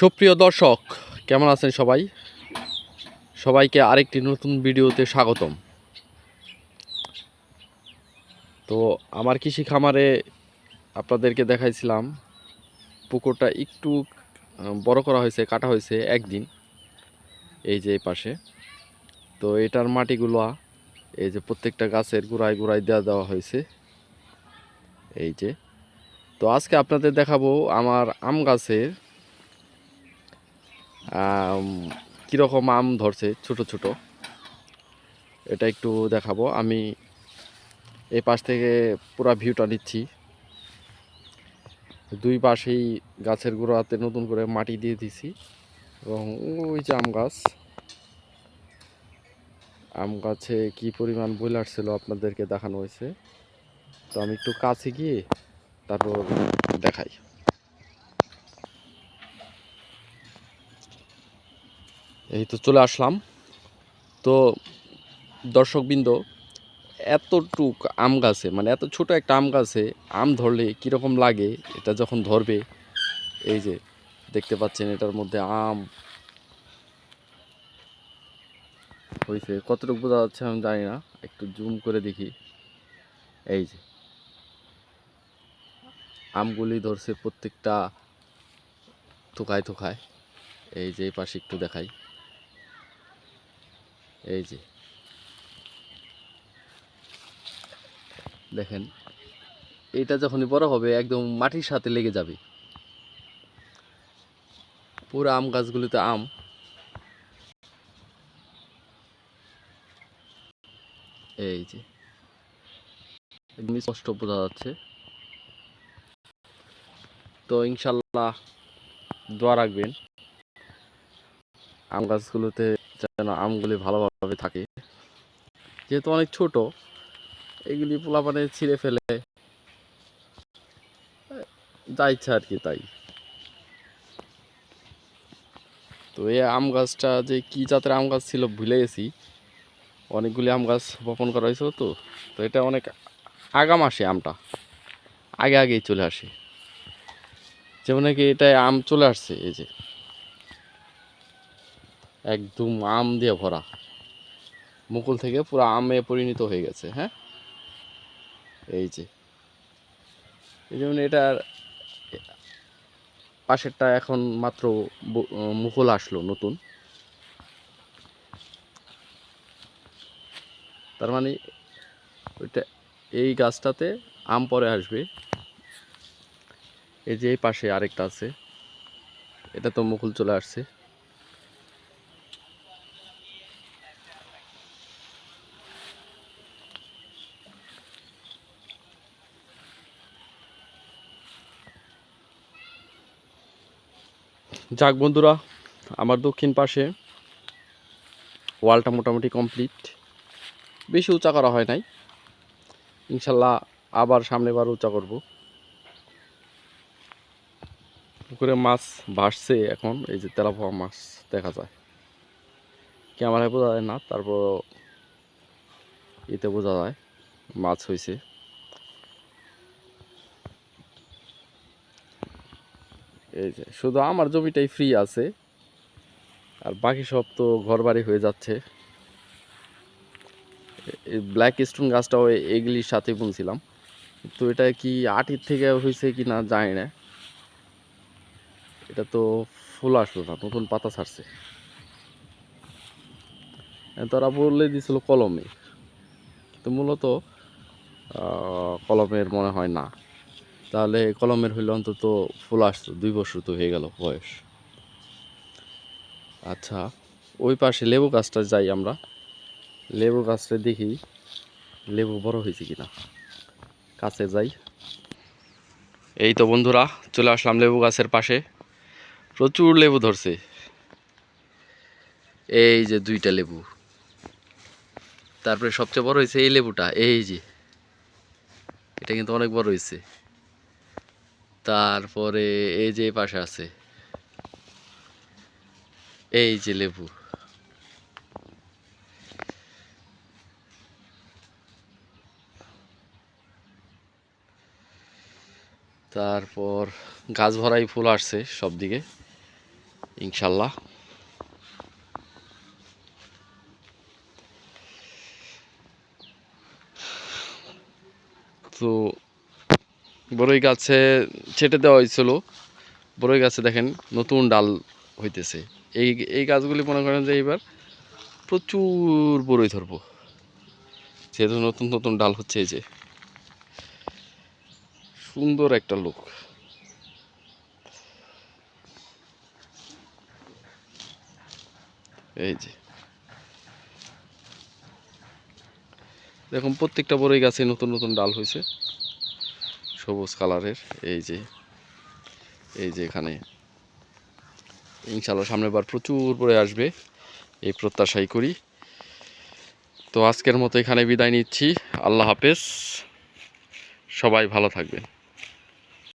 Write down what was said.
সুপ্রিয় দর্শক, কেমন আছেন সবাই? সবাইকে আরেকটি নতুন ভিডিওতে স্বাগতম। তো আমার কৃষি খামারে আপনাদেরকে দেখাইছিলাম, পুকুরটা একটু বড় করা হয়েছে, কাটা হয়েছে একদিন, এই যে এই পাশে। তো এটার মাটিগুলো, এই যে প্রত্যেকটা গাছের গোড়ায় গোড়ায় দেওয়া দেওয়া হয়েছে, এই যে। তো আজকে আপনাদের দেখাবো আমার আম গাছের কীরকম আম ধরছে? ছোট ছোট। এটা একটু দেখাবো। আমি এই পাশ থেকে পুরা ভিউটা নিচ্ছি। দুই পাশেই গাছের গোড়াতে নতুন করে মাটি দিয়ে দিছি এবং ওই যে আম গাছ। আম গাছে কি পরিমাণ বইল আসছিল আপনাদেরকে দেখানো হয়েছে। তো আমি একটু কাছে গিয়ে তারপর দেখাই। এই তো চলে আসলাম। তো দর্শকবৃন্দ, এতটুক আম গাছে মানে এত ছোট একটা আম গাছে আম ধরলে কীরকম লাগে? এটা যখন ধরবে, এই যে দেখতে পাচ্ছেন এটার মধ্যে আম হয়েছে কতটুকু বোঝা যাচ্ছে আমি জানি না, একটু জুম করে দেখি। এই যে আমগুলি ধরছে প্রত্যেকটা থোকায় থোকায়। এই যে পাশে একটু দেখাই। এই যে। দেখেন, এটা যখনই বড় হবে, একদম মাটির সাথে লেগে যাবে। পুরো আম গাছগুলিতে আম। এই যে। একদম স্পষ্ট বোঝা যাচ্ছে। তো ইনশাল্লাহ দোয়া রাখবেন। আম গাছগুলোতে যেন আমগুলি ভালোভাবে থাকে। যেহেতু অনেক ছোট, এগুলি পোলা পোলাপানে ছিঁড়ে ফেলে, যা ইচ্ছা আর কি তাই। তো এই আম গাছটা যে কি জাতের আম গাছ ছিল ভুলে গেছি। অনেকগুলি আম গাছ বপন করা হয়েছিল তো তো এটা অনেক আগাম আসে আমটা। আগে আগেই চলে আসে। যেমন নাকি এটা আম চলে আসছে, এই যে। একদম আম দিয়ে ভরা। মুকুল থেকে পুরো আমে পরিণত হয়ে গেছে হ্যাঁ? এই যে। এই যেমন এটার পাশেরটা এখন মাত্র মুকুল আসলো নতুন। তার মানে ওইটা, এই গাছটাতে আম পরে আসবে। এই যে এই পাশে আরেকটা আছে। এটা তো মুকুল চলে আসছে। যাক বন্ধুরা, আমার দক্ষিণ পাশে ওয়ালটা মোটামুটি কমপ্লিট বেশি উঁচা করা হয় নাই। ইনশাল্লাহ আবার সামনেবার উঁচা করব। পুকুরে মাছ ভাসছে এখন, এই যে তেলাপোয়া মাছ দেখা যায়। ক্যামেরায় বোঝা যায় না তারপর এতে বোঝা যায়, মাছ হয়েছে এই যে, শুধু আমার জমিটাই ফ্রি আছে, আর বাকি সব তো ঘরবাড়ি হয়ে যাচ্ছে। এই ব্ল্যাক স্টোন গাছটাও এগুলির সাথে বুনছিলাম। তো এটা কি আটির থেকে হয়েছে কি না জানি না। এটা তো ফুল আসলো না, নতুন পাতা ছাড়ছে। তারা বলে দিছিল কলমে। তো মূলত কলমের মনে হয় না। তাহলে কলমের হইলে অন্তত ফুল আসতো, দুই বছর তো হয়ে গেল বয়স। আচ্ছা ওই পাশে লেবু গাছটা যাই আমরা। লেবু গাছটা দেখি, লেবু বড় হয়েছে কিনা। কাছে যাই। এই তো বন্ধুরা, চলে আসলাম লেবু গাছের পাশে। প্রচুর লেবু ধরছে। এই যে দুইটা লেবু। তারপরে সবচেয়ে বড় হয়েছে এই লেবুটা, এই যে। এটা কিন্তু অনেক বড় হয়েছে। তারপরে এই যে পাশে আছে। এই যে লেবু। তারপর গাছ ভরাই ফুল আসছে সব দিকে, ইনশাল্লাহ। তো বড়ই গাছে ছেটে দেওয়া হয়েছিল। বড়ই গাছে দেখেন নতুন ডাল হইতেছে। এই এই গাছগুলি মনে করেন যে এইবার প্রচুর বড়ই ধরবো। যেহেতু নতুন নতুন ডাল হচ্ছে এই যে। সুন্দর একটা লোক। এই যে। দেখুন প্রত্যেকটা বড়ই গাছে নতুন নতুন ডাল হয়েছে সবুজ কালারের, এই যে এই যে এখানে। ইনশাল্লাহ সামনের বার প্রচুর পরে আসবে, এই প্রত্যাশাই করি। তো আজকের মতো এখানে বিদায় নিচ্ছি। আল্লাহ হাফেজ। সবাই ভালো থাকবেন।